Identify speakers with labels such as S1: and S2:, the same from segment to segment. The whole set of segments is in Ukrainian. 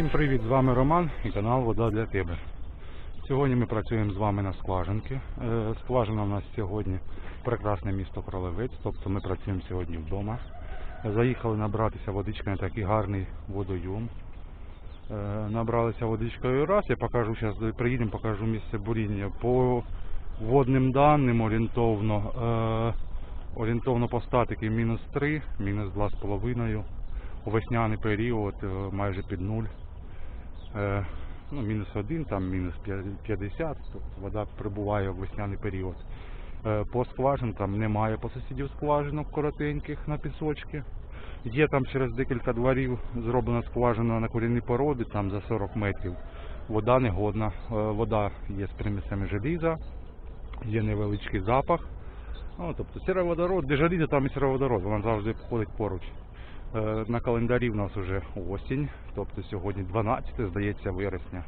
S1: Всім привіт, з вами Роман і канал Вода для тебе. Сьогодні ми працюємо з вами на скважинки. Е, Скважина у нас сьогодні прекрасне місто Кролевець, тобто ми працюємо сьогодні вдома. Заїхали набратися водички на такий гарний водойом. Е, Набралися водичкою раз, я покажу, зараз приїдемо, покажу місце буріння. По водним даним орієнтовно, е, орієнтовно по статики мінус 3, мінус 2,5 у весняний період майже під нуль. Е, Ну, мінус 1, там мінус 50, тобто вода прибуває в весняний період. Е, По скважинкам немає по сусідів скважинок коротеньких на пісочки. Є там через декілька дворів зроблена скважина на корінні породи, там за 40 метрів. Вода негодна, Е, вода є з примісами желіза, є невеличкий запах. Ну, тобто сіроводород, де желізо, там і сіроводород, вона завжди ходить поруч. Е, На календарі в нас вже осінь, тобто сьогодні 12, здається, вересня.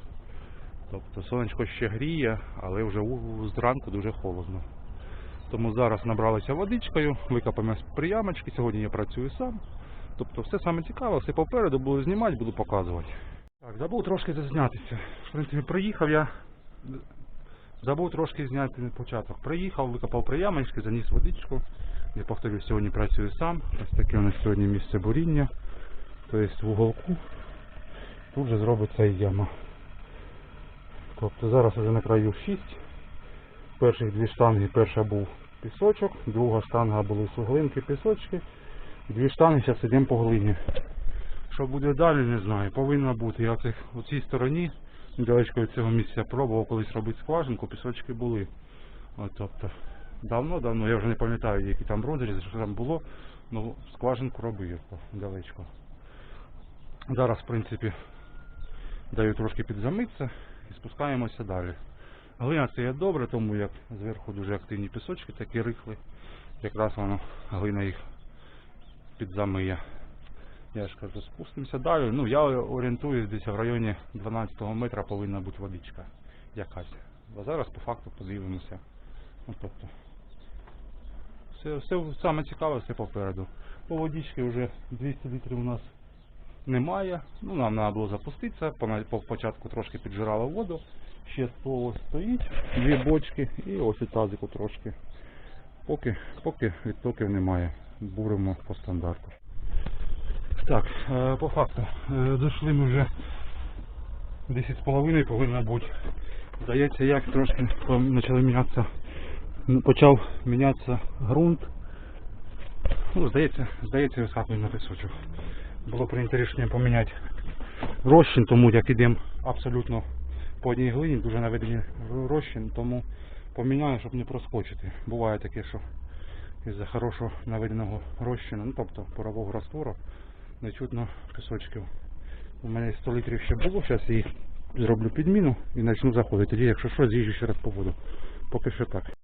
S1: Тобто сонечко ще гріє, але вже зранку дуже холодно. Тому зараз набралися водичкою, викопаємо приямочки, сьогодні я працюю сам. Тобто все саме цікаве, все попереду, буду знімати, буду показувати. Так, забув трошки зазнятися. В принципі, приїхав я. Забув трошки зняти початок. Приїхав, викопав приямочки, заніс водичку. Я повторюю, сьогодні працюю сам. Ось таке у нас сьогодні місце буріння. Тобто в уголку. Тут же зробиться і яма. Тобто зараз вже на краю 6. Перших дві штанги, перша був пісочок, друга штанга були суглинки, пісочки. Дві штанги, зараз йдемо по глині. Що буде далі, не знаю. Повинно бути. Я цих- у цій стороні, недалечко від цього місця, пробував колись робити скважинку, пісочки були. От, тобто, давно-давно, я вже не пам'ятаю, які там розрізи, що там було, ну скважинку робив далечко. Зараз, в принципі, даю трошки підзамитися і спускаємося далі. Глина це є добре, тому як зверху дуже активні пісочки, такі рихли. Якраз воно глина їх підзамиє. Я ж кажу, спустимося далі. Ну, я орієнтуюсь десь в районі 12 метра повинна бути водичка якась. А зараз по факту подивимося. Ну, тобто, все, все саме цікаве, все попереду. По водички вже 200 літрів у нас немає. Ну, нам треба було запуститися. По, початку трошки піджирало воду. Ще ствол стоїть, дві бочки і ось і тазику трошки. Поки, поки відтоків немає. Буримо по стандарту. Так, е, по факту. е, Дійшли ми вже 10,5 повинно бути. Здається, як трошки почали мінятися. Ну, Почав мінятися ґрунт. Ну, здається, здається, на пісочок. Було прийнято рішення поміняти розчин, тому як ідемо абсолютно по одній глині, дуже наведені розчин, тому поміняю, щоб не проскочити. Буває таке, що із-за хорошого наведеного розчину, ну тобто порового раствору, не чутно пісочків. У мене 100 літрів ще було, зараз їх зроблю підміну і почну заходити. Тоді, якщо що, з'їжджу ще раз по воду. Поки що так.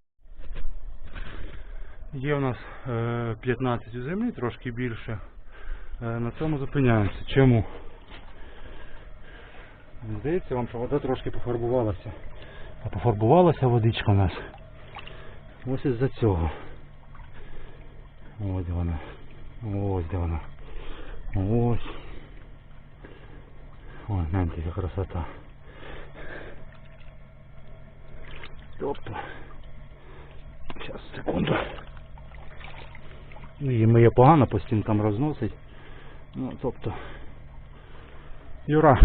S1: Є у нас е, 15 у землі, трошки більше. Е, на цьому зупиняємося. Чому? Здається вам, що вода трошки пофарбувалася. А пофарбувалася водичка у нас. Ось із-за цього. Ось вона. Ось де вона. Ось. Ой, гляньте, яка красота. Тобто. Зараз, секунду. Ну, Її миє погано, по стінкам розносить. Ну, тобто. Юра.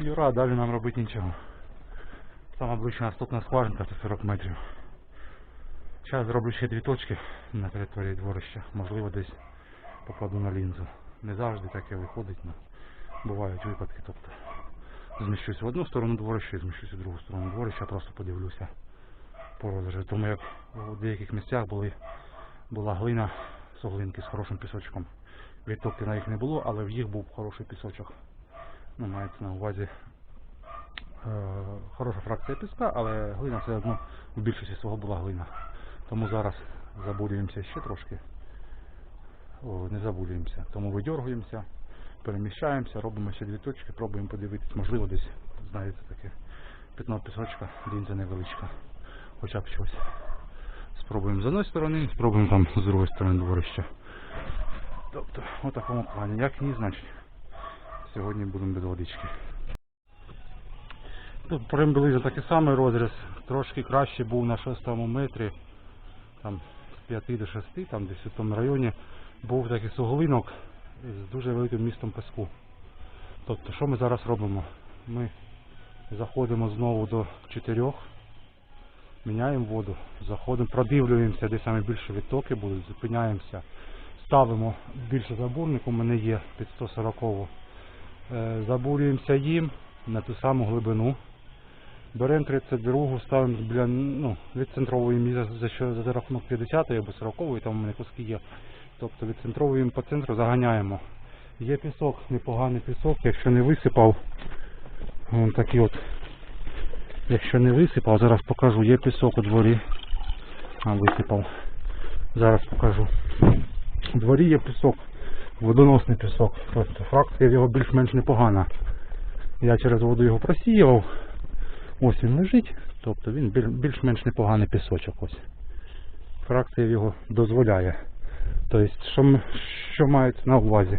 S1: Юра, далі нам робити нічого. Сама ближча наступна скважинка це 40 метрів. Зараз зроблю ще дві точки на території дворища. Можливо десь покладу на лінзу. Не завжди таке виходить, але бувають випадки. Тобто зміщусь в одну сторону дворища і зміщусь в другу сторону дворища, просто подивлюся по розрізу. Тому як у деяких місцях були, була глина, суглинки з хорошим пісочком. Відтоки на їх не було, але в їх був хороший пісочок. Ну, мається на увазі е, хороша фракція піска, але глина все одно в більшості свого була глина. Тому зараз забурюємося ще трошки. О, не забурюємося. Тому видергуємося, переміщаємося, робимо ще дві точки, пробуємо подивитись, можливо десь, знаєте, таке пятно пісочка, лінза невеличка. Хоча б щось. Спробуємо з одної сторони, спробуємо там з другої сторони дворища. Тобто, у такому плані. Як ні, значить. сьогодні будемо без водички. Тут приблизно такий самий розріз, трошки краще був на шостому метрі, там з 5 до 6, там десь у тому районі, був такий суглинок з дуже великим містом піску. Тобто, що ми зараз робимо? Ми заходимо знову до 4, міняємо воду, заходимо, продивлюємося, де саме більше відтоки будуть, зупиняємося, ставимо більше забурник, у мене є під 140 Е, забурюємося їм на ту саму глибину. Беремо 32, ставимо біля ну, відцентровуємо її за, що, за рахунок 50 або 40, там у мене куски є. Тобто відцентровуємо по центру, заганяємо. Є пісок, непоганий пісок, якщо не висипав, вон такий от. Якщо не висипав, зараз покажу, є пісок у дворі. А, висипав. Зараз покажу. У дворі є пісок, водоносний пісок. Тобто фракція його більш-менш непогана. Я через воду його просіяв. Ось він лежить, тобто він більш-менш непоганий пісочок. Ось. Фракція його дозволяє. Тобто, що, ми- що мається на увазі?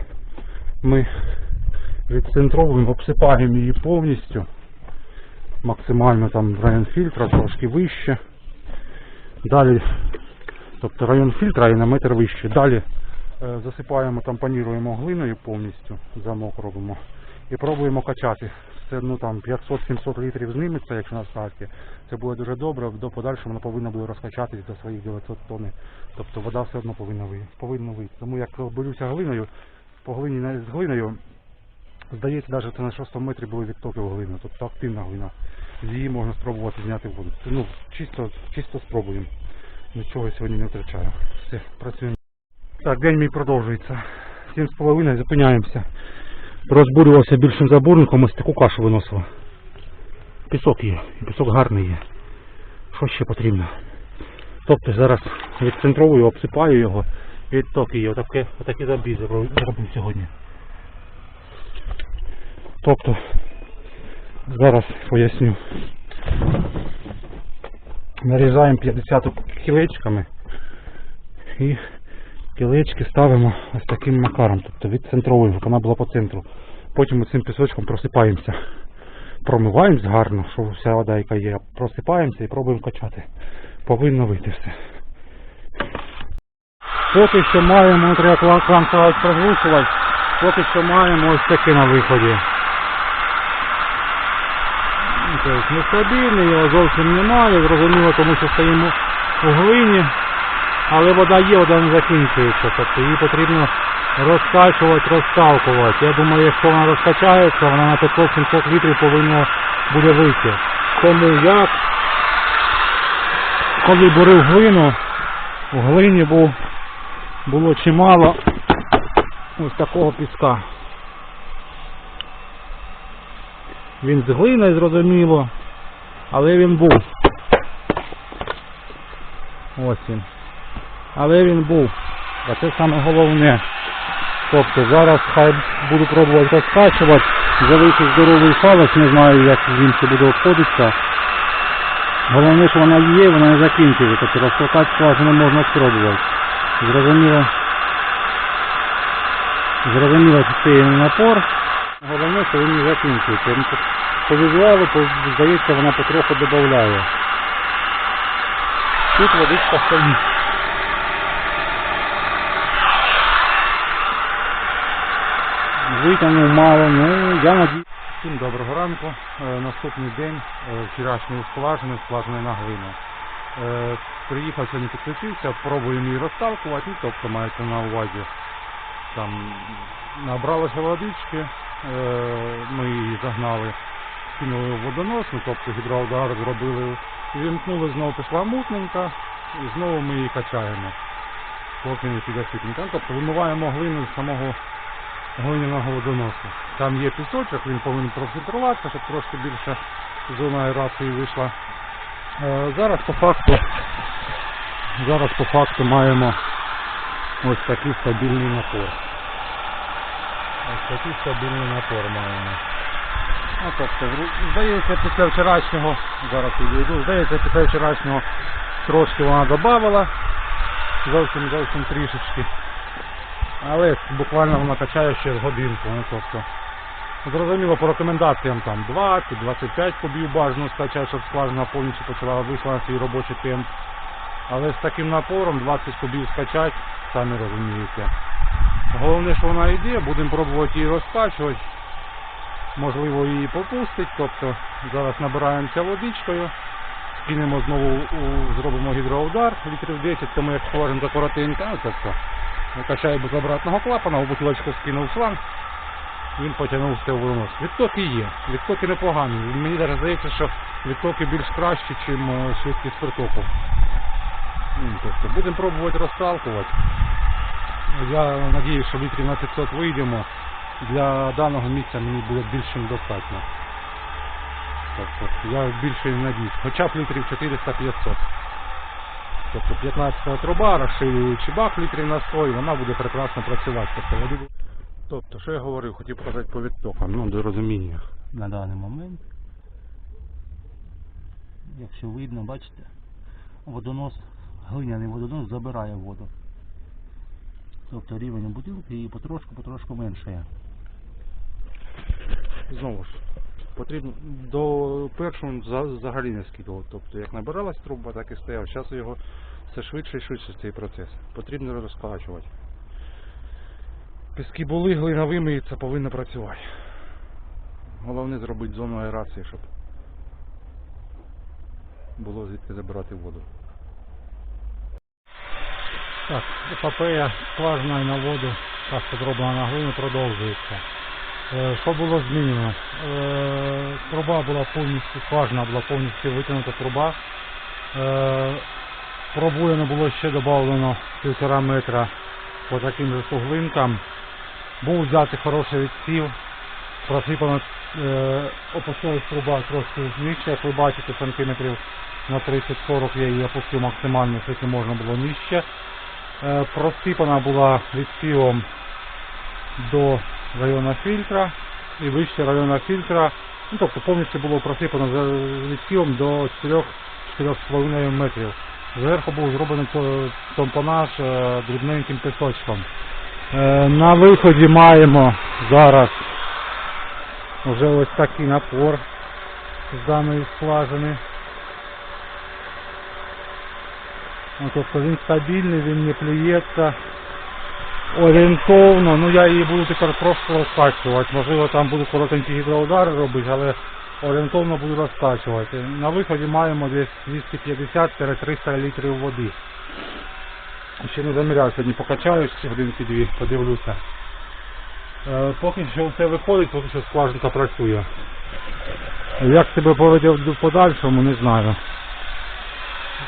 S1: Ми відцентровуємо, обсипаємо її повністю. Максимально там район фільтра, трошки вище. Далі, тобто район фільтра і на метр вище. Далі е, засипаємо, тампоніруємо глиною повністю, замок робимо. І пробуємо качати. Це ну там 500-700 літрів зніметься, якщо на старті. Це буде дуже добре. До подальшого вона повинна буде розкачатись до своїх 900 тонн. Тобто вода все одно повинна вийти. Повинна вийти. Тому як борюся глиною, по глині з глиною, здається, навіть це на 6 метрі були відтоки в глину. Тобто активна глина. Її можна спробувати зняти воду. Ну, чисто, чисто спробуємо. Нічого сьогодні не втрачаю. Все, працюємо. Так, день мій продовжується. Сім з половиною зупиняємося. Розбурювався більшим заборником, ось таку кашу виносило. Пісок є, пісок гарний є. Що ще потрібно? Тобто зараз відцентровую, обсипаю його, відтоки є. Отаке, отакі забій зробив сьогодні. Тобто, зараз поясню. Нарізаємо 50 кілечками і кілечки ставимо ось таким макаром, тобто відцентровуємо, щоб вона була по центру. Потім цим пісочком просипаємося. Промиваємось гарно, щоб вся вода, яка є, просипаємося і пробуємо качати. Повинно вийти все. Поки що маємо, треба клан проглушувати, поки що маємо ось таке на виході. Тобто нестабільний, його зовсім немає, зрозуміло, тому що стоїмо у глині, але вода є, вода не закінчується, тобто її потрібно розкачувати, розталкувати. Я думаю, якщо вона розкачається, вона на 500-700 літрів повинна буде вийти. Тому як, коли бурив глину, у глині був, було чимало ось такого піска. Він з глиною зрозуміло, але він був. Ось він. Але він був. А це саме головне. Тобто зараз хай буду пробувати розкачувати. Залишив здоровий фалос, не знаю як він ще буде обходитися. Головне, що вона є, вона не закінчується. Тобто розкачати скважину можна спробувати. Зрозуміло. Зрозуміло, що це напор. Головне, що він не закінчується. По- візуалу, по- здається, вона потроху додає. Тут водичка стоїть. Витягнув мало, ну я надію. Всім доброго ранку. Е, наступний день е, вчорашньої скважини, скважини на глину. Е, приїхав сьогодні підключився, пробуємо її розталкувати, тобто мається на увазі. Там набралося водички, е, ми її загнали, кинули в водонос, ну, тобто гідроудар зробили, вімкнули, знову пішла мутненька, і знову ми її качаємо, поки не піде ситненька. Ну, Тобто вимиваємо глину з самого глиняного водоносу. Там є пісочок, він повинен профільтруватися, щоб трошки більше зона аерації вийшла. Е, Зараз по факту зараз по факту маємо ось такий стабільний напор. Ось такий стабільний напор маємо. Ну, тобто, здається, після вчорашнього, зараз відійду, здається, після вчорашнього трошки вона додавала, зовсім зовсім трішечки. Але буквально вона качає ще годинку. Ну, тобто, Зрозуміло, по рекомендаціям там 20-25 кубів бажано скачати, щоб скважина повністю почала вийшла на свій робочий темп. Але з таким напором 20 кубів скачати, самі розумієте. Головне, що вона йде, будемо пробувати її розкачувати. Можливо, її попустить. Тобто зараз набираємося водичкою, скинемо знову, зробимо гідроудар літрів 10, тому як скважинка коротенька, ну, тобто качає без обратного клапана, у бутилочку скинув шланг, він потягнув все в винос. Відтоки є, відтоки непогані. Мені навіть здається, що відтоки більш кращі, ніж швидкість притоку. Ну, Тобто будемо пробувати розталкувати. Я надіюсь, що літрів на 500 вийдемо. Для даного місця мені буде більше ніж достатньо. Тобто я більше не надіюсь. Хоча б літрів 400-500. Тобто 15 труба, розширюючи бак літрів на 100, і вона буде прекрасно працювати. Тобто, тобто що я говорив, хотів показати по відтокам, ну до розуміння.
S2: на даний момент. Якщо видно, бачите, водонос, глиняний водонос забирає воду. Тобто рівень бутилки її потрошку-потрошку меншає.
S1: Знову ж, потрібно до першого взагалі не скидував. Тобто як набиралась труба, так і стояв. Зараз його все швидше і швидше цей процес. Потрібно розкачувати. Піски були, глина вимиється, повинна працювати. Головне зробити зону аерації, щоб було звідки забирати воду. Так, епопея скважиною на воду, так що зроблена на глину, продовжується. Е, Що було змінено? Е, Труба була повністю, скважина була повністю витягнута труба. Е, Пробоїно було ще додано півтора метра по таким же суглинкам. Був взяти хороший відсів, просипано е, опустилась труба трошки нижче, як ви бачите, сантиметрів на 30-40 я її опустив максимально, скільки можна було нижче. Е, просипана була відсівом до району фільтра і вище району фільтра. Ну, тобто повністю було просипано відсівом до 4-4,5 метрів. Зверху був зроблений то- тампонаж е, дрібненьким пісочком. Е, На виході маємо зараз вже ось такий напор з даної скважини. Ну, тобто він стабільний, він не плюється орієнтовно, ну я її буду тепер просто розкачувати. Можливо там буду коротенькі гідроудари робити, але орієнтовно буду розкачувати. На виході маємо десь 250-300 літрів води. Ще не заміряв, сьогодні покачаюсь годинки дві, подивлюся. Е, поки що все виходить, поки що скважинка працює. Як себе поведе в подальшому, не знаю.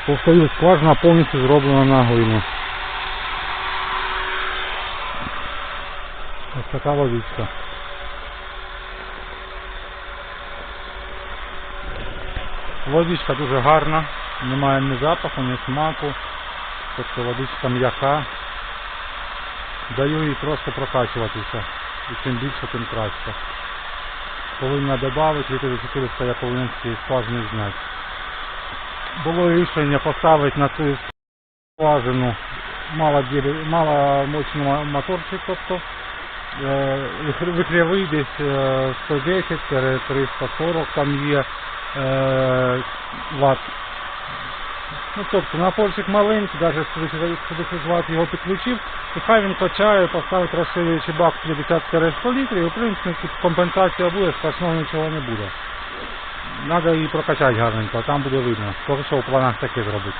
S1: Повторюю, скважина повністю зроблена на глину. Ось така водичка. Водичка дуже гарна, немає ні запаху, ні смаку. Тобто водичка м'яка. Даю їй просто прокачуватися. І чим більше, тим краще. Повинна додати, літри 400 я повинен цієї скважини зняти. Було рішення поставити на цю скважину мало, мало мощний моторчик, тобто вихрєвий десь е, 110-340 там є е, ватт. Ну тобто напорчик маленький, навіть 110 Вт його підключив, і хай він качає, поставить розширюючий бак 50-100 літрів, і в принципі компенсація буде, страшного нічого не буде. Треба її прокачати гарненько, там буде видно. Поки що в планах таке зробити.